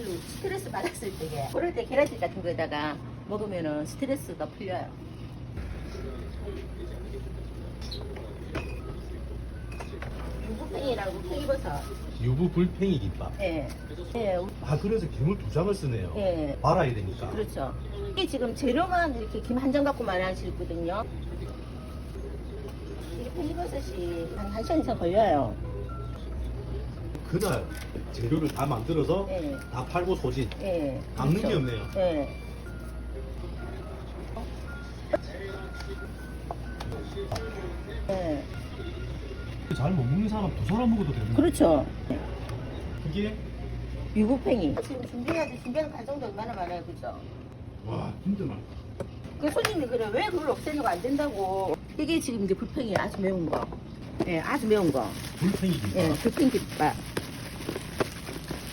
아주 스트레스 받았을 때에 그럴 때 계란찜 같은 거에다가 먹으면은 스트레스가 풀려요. 무국팽이라고 팽이버섯. 유부 불팽이 김밥. 예. 예. 아 그래서 김을 두 장을 쓰네요. 예. 말아야 되니까. 그렇죠. 이게 지금 재료만 이렇게 김 한 장 갖고 말하시거든요. 이게 팽이버섯이 한 1시간 이상 걸려요. 그날 재료를 다 만들어서 예. 다 팔고 소진. 예. 남는 게 그렇죠. 없네요. 예. 예. 잘 못 먹는 사람 두 사람 먹어도 되는 그렇죠. 그게 유부팽이. 지금 준비해야지 준비하는 과정도 얼마나 많아요, 그죠? 와 진짜 많다. 그 손님이 그래 왜 그걸 없애는 거 안 된다고. 이게 지금 이제 불팽이 아주 매운 거. 예, 아주 매운 거. 불팽이 김밥. 예, 불팽 김밥.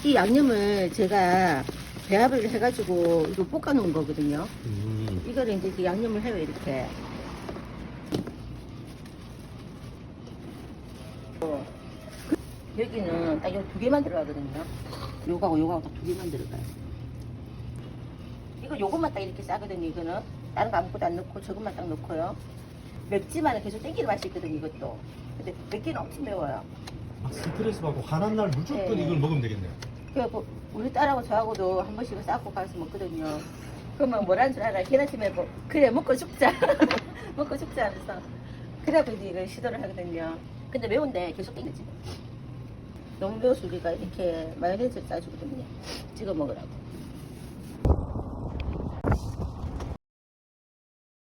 이 양념을 제가 배합을 해가지고 이거 볶아 놓은 거거든요. 음. 이거를 이제 이렇게 양념을 해요, 이렇게. 어, 그- 여기는 딱요두 개만 들어가거든요. 요거하고 요거하고 딱 두 개만 들어가요. 이거 요것만 딱 이렇게 싸거든요, 이거는. 다른 거 아무것도 안 넣고 저것만 딱 넣고요. 맵지만은 계속 땡기는 맛이 있거든요, 이것도. 근데 맵기는 엄청 매워요. 막 스트레스 받고 화난 날 무조건 네. 이걸 먹으면 되겠네요. 그래갖고 우리 딸하고 저하고도 한 번씩은 싸고 가서 먹거든요. 그러면 뭐라는 줄 알아? 계란찜에 뭐 그래 먹고 죽자. 먹고 죽자 하면서 그래갖고 이제 이걸 시도를 하거든요. 근데 매운데 계속 땡기지. 매워서 우리가 이렇게 마요네즈 짜주거든요. 찍어 먹으라고.